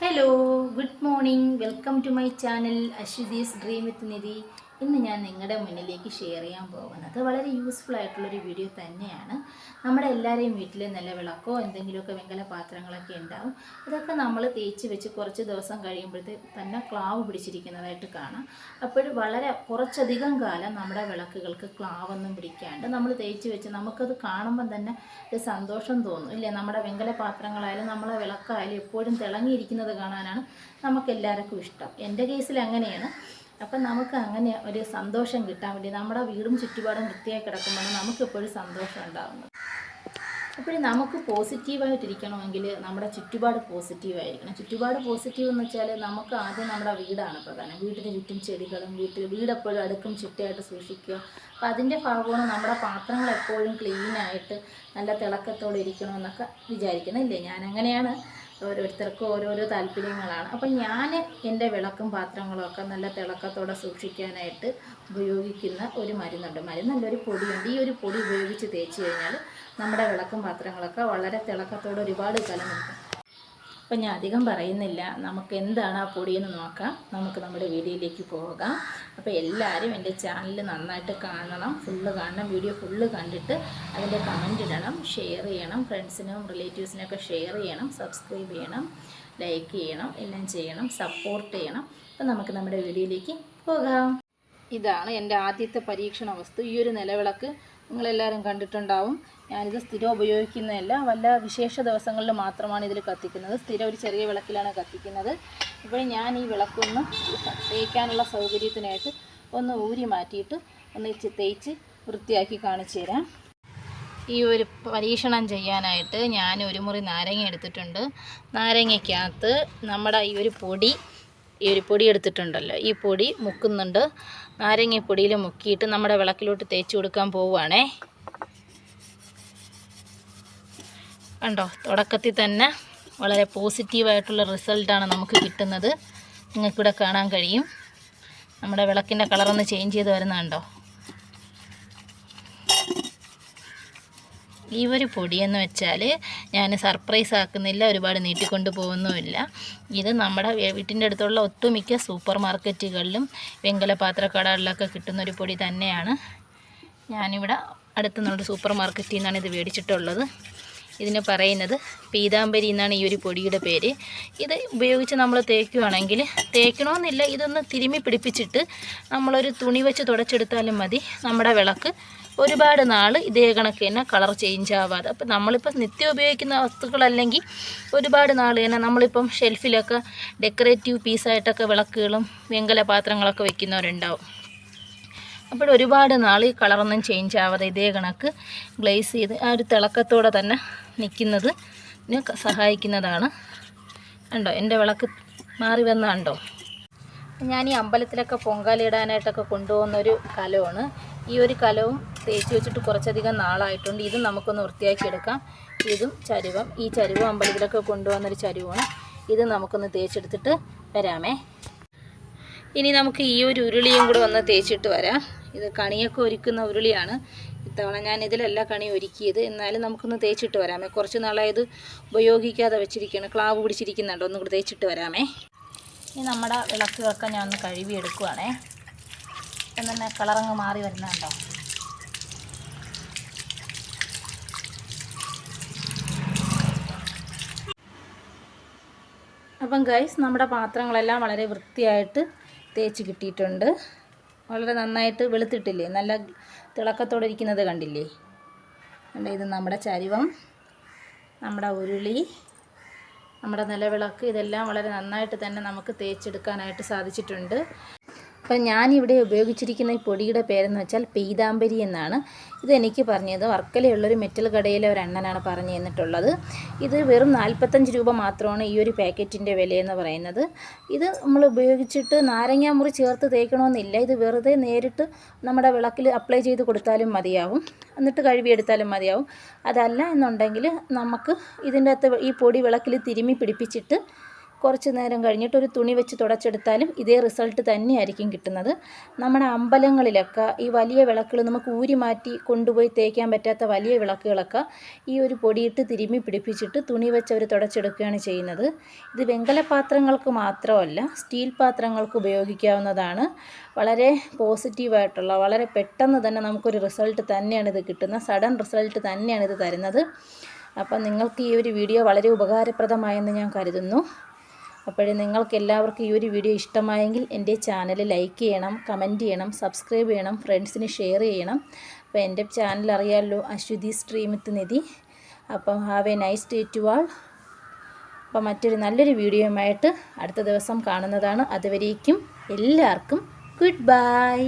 Hello good morning welcome to my channel Ashwathi's dream with Nidhi ഇന്ന് ഞാൻ നിങ്ങളുടെ മുന്നിലേക്ക് ഷെയർ ചെയ്യാൻ പോകുന്നത് വളരെ യൂസ്ഫുൾ ആയിട്ടുള്ളൊരു വീഡിയോ തന്നെയാണ്. നമ്മുടെ എല്ലാവരെയും വീട്ടിൽ നല്ല വിളക്കോ എന്തെങ്കിലുമൊക്കെ വെങ്കല പാത്രങ്ങളൊക്കെ ഉണ്ടാവും. അതൊക്കെ നമ്മൾ തേച്ച് വെച്ച് കുറച്ച് ദിവസം കഴിയുമ്പോഴത്തേക്ക് തന്നെ ക്ലാവ് പിടിച്ചിരിക്കുന്നതായിട്ട് കാണാം. അപ്പോൾ വളരെ കുറച്ചധികം കാലം നമ്മുടെ വിളക്കുകൾക്ക് ക്ലാവൊന്നും പിടിക്കാണ്ട് നമ്മൾ തേച്ച് വെച്ച് നമുക്കത് കാണുമ്പം തന്നെ ഒരു സന്തോഷം തോന്നും. ഇല്ലേ? നമ്മുടെ വെങ്കല പാത്രങ്ങളായാലും നമ്മളെ വിളക്കായാലും എപ്പോഴും തിളങ്ങിയിരിക്കുന്നത് കാണാനാണ് നമുക്ക് എല്ലാവർക്കും ഇഷ്ടം. എന്റെ കേസിൽ അങ്ങനെയാണ്. അപ്പം നമുക്ക് അങ്ങനെ ഒരു സന്തോഷം കിട്ടാൻ വേണ്ടി നമ്മുടെ വീടും ചുറ്റുപാടും വൃത്തിയായി കിടക്കുമ്പോൾ നമുക്കെപ്പോഴും സന്തോഷം ഉണ്ടാകുന്നത് അപ്പോഴും നമുക്ക് പോസിറ്റീവായിട്ടിരിക്കണമെങ്കിൽ നമ്മുടെ ചുറ്റുപാട് പോസിറ്റീവായിരിക്കണം. ചുറ്റുപാട് പോസിറ്റീവ് എന്ന് വെച്ചാൽ നമുക്ക് ആദ്യം നമ്മുടെ വീടാണ് പ്രധാനം. വീടിന് ചുറ്റും ചെടികളും വീട്ടിൽ വീടെപ്പോഴും അടുക്കും ചിട്ടയായിട്ട് സൂക്ഷിക്കുക. അപ്പോൾ അതിന്റെ ഭാഗമാണ് നമ്മുടെ പാത്രങ്ങൾ എപ്പോഴും ക്ലീനായിട്ട് നല്ല തിളക്കത്തോടെ ഇരിക്കണമെന്നൊക്കെ വിചാരിക്കണം ഇല്ലേ ഞാൻ അങ്ങനെയാണ് ഓരോരുത്തർക്കും ഓരോരോ താല്പര്യങ്ങളാണ്. അപ്പം ഞാൻ എന്റെ വിളക്കും പാത്രങ്ങളും ഒക്കെ നല്ല തിളക്കത്തോടെ സൂക്ഷിക്കാനായിട്ട് ഉപയോഗിക്കുന്ന ഒരു മരുന്നുണ്ട്. മരുന്നല്ല ഒരു പൊടിയുണ്ട്. ഈ ഒരു പൊടി ഉപയോഗിച്ച് തേച്ച് കഴിഞ്ഞാൽ നമ്മുടെ വിളക്കും പാത്രങ്ങളൊക്കെ വളരെ തിളക്കത്തോടെ ഒരുപാട് കാലം നിൽക്കും അപ്പം ഞാൻ അധികം പറയുന്നില്ല. നമുക്ക് എന്താണ് ആ പൊടിയെന്ന് നോക്കാം. നമുക്ക് നമ്മുടെ വീഡിയോയിലേക്ക് പോകാം. അപ്പോൾ എല്ലാവരും എന്റെ ചാനൽ നന്നായിട്ട് കാണണം. ഫുള്ള് കാണണം. വീഡിയോ ഫുള്ള് കണ്ടിട്ട് അതിന്റെ കമന്റ് ഇടണം. ഷെയർ ചെയ്യണം. ഫ്രണ്ട്സിനും റിലേറ്റീവ്സിനൊക്കെ ഷെയർ ചെയ്യണം. സബ്സ്ക്രൈബ് ചെയ്യണം. ലൈക്ക് ചെയ്യണം. എല്ലാം ചെയ്യണം. സപ്പോർട്ട് ചെയ്യണം. അപ്പം നമുക്ക് നമ്മുടെ വീഡിയോയിലേക്ക് പോകാം. ഇതാണ് എന്റെ ആദ്യത്തെ പരീക്ഷണ വസ്തു ഈ ഒരു നിലവിളക്ക് നിങ്ങളെല്ലാവരും കണ്ടിട്ടുണ്ടാവും. ഞാനിത് സ്ഥിരം ഉപയോഗിക്കുന്നതല്ല വല്ല വിശേഷ ദിവസങ്ങളിൽ മാത്രമാണ് ഇതിൽ കത്തിക്കുന്നത്. സ്ഥിരം ഒരു ചെറിയ വിളക്കിലാണ് കത്തിക്കുന്നത്. ഇപ്പോൾ ഞാൻ ഈ വിളക്കൊന്ന് തേക്കാനുള്ള സൗകര്യത്തിനായിട്ട് ഒന്ന് ഊരി മാറ്റിയിട്ട് ഒന്ന് തേച്ച് വൃത്തിയാക്കി കാണിച്ചു തരാം. ഈ ഒരു പരീക്ഷണം ചെയ്യാനായിട്ട് ഞാൻ ഒരു മുറി നാരങ്ങ എടുത്തിട്ടുണ്ട്. നാരങ്ങയ്ക്കകത്ത് നമ്മുടെ ഈ ഒരു പൊടി ഈ ഒരു പൊടി എടുത്തിട്ടുണ്ടല്ലോ. ഈ പൊടി മുക്കുന്നുണ്ട്. നാരങ്ങപ്പൊടിയിൽ മുക്കിയിട്ട് നമ്മുടെ വിളക്കിലോട്ട് തേച്ച് കൊടുക്കാൻ പോവുകയാണേ കണ്ടോ? തുടക്കത്തിൽ തന്നെ വളരെ പോസിറ്റീവായിട്ടുള്ള റിസൾട്ടാണ് നമുക്ക് കിട്ടുന്നത്. നിങ്ങൾക്കിവിടെ കാണാൻ കഴിയും. നമ്മുടെ വിളക്കിന്റെ കളറൊന്ന് ചേഞ്ച് ചെയ്ത് വരുന്നുണ്ടോ? ഈ ഒരു പൊടിയെന്ന് വെച്ചാൽ ഞാൻ സർപ്രൈസ് ആക്കുന്നില്ല ഒരുപാട് നീട്ടിക്കൊണ്ട് പോകുന്നുമില്ല. ഇത് നമ്മുടെ വീട്ടിന്റെ അടുത്തുള്ള ഒട്ടുമിക്ക സൂപ്പർ മാർക്കറ്റുകളിലും വെങ്കല പാത്രക്കടകളിലൊക്കെ കിട്ടുന്ന ഒരു പൊടി തന്നെയാണ്. ഞാനിവിടെ അടുത്തുനിന്നുള്ള സൂപ്പർ മാർക്കറ്റിൽ നിന്നാണ് ഇത് മേടിച്ചിട്ടുള്ളത്. ഇതിന് പറയുന്നത്. പീതാംബരി എന്നാണ് ഈ ഒരു പൊടിയുടെ പേര്. ഇത് ഉപയോഗിച്ച് നമ്മൾ തേക്കുകയാണെങ്കിൽ തേക്കണമെന്നില്ല ഇതൊന്ന് തിരുമ്മി പിടിപ്പിച്ചിട്ട് നമ്മളൊരു തുണി വെച്ച് തുടച്ചെടുത്താലും മതി. നമ്മുടെ വിളക്ക് ഒരുപാട് നാൾ ഇതേ കണക്ക് തന്നെ കളർ ചേഞ്ച് ആവാതെ. അപ്പം നമ്മളിപ്പോൾ നിത്യം ഉപയോഗിക്കുന്ന വസ്തുക്കളല്ലെങ്കിൽ ഒരുപാട് നാൾ തന്നെ നമ്മളിപ്പം ഷെൽഫിലൊക്കെ ഡെക്കറേറ്റീവ് പീസായിട്ടൊക്കെ വിളക്കുകളും വെങ്കല പാത്രങ്ങളൊക്കെ വെക്കുന്നവരുണ്ടാവും. അപ്പോൾ ഒരുപാട് നാൾ ഈ കളറൊന്നും ചേഞ്ച് ആവാതെ ഇതേ കണക്ക് ഗ്ലേസ് ചെയ്ത് ആ ഒരു തിളക്കത്തോടെ തന്നെ നിൽക്കുന്നത് സഹായിക്കുന്നതാണ്. കണ്ടോ? എന്റെ വിളക്ക് മാറി വന്നാണ്ടോ ഞാൻ ഈ അമ്പലത്തിലൊക്കെ പൊങ്കാലിടാനായിട്ടൊക്കെ കൊണ്ടുപോകുന്ന ഒരു കലമാണ്. ഈ ഒരു കലവും തേച്ച് വെച്ചിട്ട് കുറച്ചധികം നാളായിട്ടുണ്ട്. ഇതും നമുക്കൊന്ന് വൃത്തിയാക്കി എടുക്കാം. ഇതും ചരുവം. ഈ ചരുവം അമ്പലത്തിലൊക്കെ കൊണ്ടുപോകുന്നൊരു ചരുവമാണ്. ഇത് നമുക്കൊന്ന് തേച്ചെടുത്തിട്ട് വരാമേ. ഇനി നമുക്ക് ഈ ഒരു ഉരുളിയും കൂടെ ഒന്ന് തേച്ചിട്ട് വരാം. ഇത് കണിയൊക്കെ ഒരുക്കുന്ന ഉരുളിയാണ്. ഇത്തവണ ഞാൻ ഇതിലല്ല കണി ഒരുക്കിയത്. എന്നാലും നമുക്കൊന്ന് തേച്ചിട്ട് വരാമേ. കുറച്ച് നാളായത് ഉപയോഗിക്കാതെ വെച്ചിരിക്കുകയാണ് ക്ലാവ് പിടിച്ചിരിക്കുന്നുണ്ടോ. ഒന്നും കൂടി തേച്ചിട്ട് വരാമേ. ഇനി നമ്മുടെ വിളക്കുകളൊക്കെ ഞാൻ ഒന്ന് കഴുകി എടുക്കുവാണേ ഇപ്പം തന്നെ കളറങ്ങ് മാറി വരുന്നുണ്ടോ? അപ്പം ഗൈസ് നമ്മുടെ പാത്രങ്ങളെല്ലാം വളരെ വൃത്തിയായിട്ട് തേച്ച് കിട്ടിയിട്ടുണ്ട്. വളരെ നന്നായിട്ട് വെളുത്തിട്ടില്ലേ? നല്ല തിളക്കത്തോടെ ഇരിക്കുന്നത് കണ്ടില്ലേ? കണ്ടോ ഇത് നമ്മുടെ ചരിവം നമ്മുടെ ഉരുളി നമ്മുടെ നിലവിളക്ക് ഇതെല്ലാം വളരെ നന്നായിട്ട് തന്നെ നമുക്ക് തേച്ചെടുക്കാനായിട്ട് സാധിച്ചിട്ടുണ്ട്. അപ്പം ഞാനിവിടെ ഉപയോഗിച്ചിരിക്കുന്ന ഈ പൊടിയുടെ പേരെന്ന് വെച്ചാൽ പീതാംബരി എന്നാണ്. ഇതെനിക്ക് പറഞ്ഞത് വർക്കലയുള്ളൊരു മെറ്റൽ കടയിലെ ഒരു അണ്ണനാണ് പറഞ്ഞു തന്നിട്ടുള്ളത്. ഇത് വെറും നാൽപ്പത്തഞ്ച് രൂപ മാത്രമാണ് ഈ ഒരു പാക്കറ്റിന്റെ വിലയെന്ന് പറയുന്നത്. ഇത് നമ്മൾ ഉപയോഗിച്ചിട്ട് നാരങ്ങാ മുറി ചേർത്ത് തേക്കണമെന്നില്ല. ഇത് വെറുതെ നേരിട്ട് നമ്മുടെ വിളക്കിൽ അപ്ലൈ ചെയ്ത് കൊടുത്താലും മതിയാവും. എന്നിട്ട് കഴുകിയെടുത്താലും മതിയാവും. അതല്ല എന്നുണ്ടെങ്കിൽ നമുക്ക് ഇതിന്റെ അകത്ത് ഈ പൊടി വിളക്കിൽ തിരുമ്മി പിടിപ്പിച്ചിട്ട് കുറച്ച് നേരം കഴിഞ്ഞിട്ട് ഒരു തുണി വെച്ച് തുടച്ചെടുത്താലും ഇതേ റിസൾട്ട് തന്നെയായിരിക്കും കിട്ടുന്നത്. നമ്മുടെ അമ്പലങ്ങളിലൊക്കെ ഈ വലിയ വിളക്കുകൾ നമുക്ക് ഊരി മാറ്റി കൊണ്ടുപോയി തേക്കാൻ പറ്റാത്ത വലിയ വിളക്കുകളൊക്കെ ഈ ഒരു പൊടിയിട്ട് തിരുമ്മി പിടിപ്പിച്ചിട്ട് തുണി വെച്ച് അവർ തുടച്ചെടുക്കുകയാണ് ചെയ്യുന്നത്. ഇത് വെങ്കല പാത്രങ്ങൾക്ക് മാത്രമല്ല സ്റ്റീൽ പാത്രങ്ങൾക്ക് ഉപയോഗിക്കാവുന്നതാണ്. വളരെ പോസിറ്റീവായിട്ടുള്ള വളരെ പെട്ടെന്ന് തന്നെ നമുക്കൊരു റിസൾട്ട് തന്നെയാണ് ഇത് കിട്ടുന്നത്. സഡൻ റിസൾട്ട് തന്നെയാണ് ഇത് തരുന്നത്. അപ്പം നിങ്ങൾക്ക് ഈ ഒരു വീഡിയോ വളരെ ഉപകാരപ്രദമായെന്ന് ഞാൻ കരുതുന്നു. അപ്പോഴേ നിങ്ങൾക്ക് എല്ലാവർക്കും ഈ ഒരു വീഡിയോ ഇഷ്ടമായെങ്കിൽ എന്റെ ചാനൽ ലൈക്ക് ചെയ്യണം കമന്റ് ചെയ്യണം സബ്സ്ക്രൈബ് ചെയ്യണം ഫ്രണ്ട്സിന് ഷെയർ ചെയ്യണം. അപ്പോൾ എന്റെ ചാനൽ അറിയാമല്ലോ അശ്വതി സ്ട്രീമിത്ത് നിധി. അപ്പം have a nice day to all അപ്പം മറ്റൊരു നല്ലൊരു വീഡിയോയുമായിട്ട് അടുത്ത ദിവസം കാണുന്നതാണ്. അതുവരേക്കും എല്ലാവർക്കും ഗുഡ് ബൈ.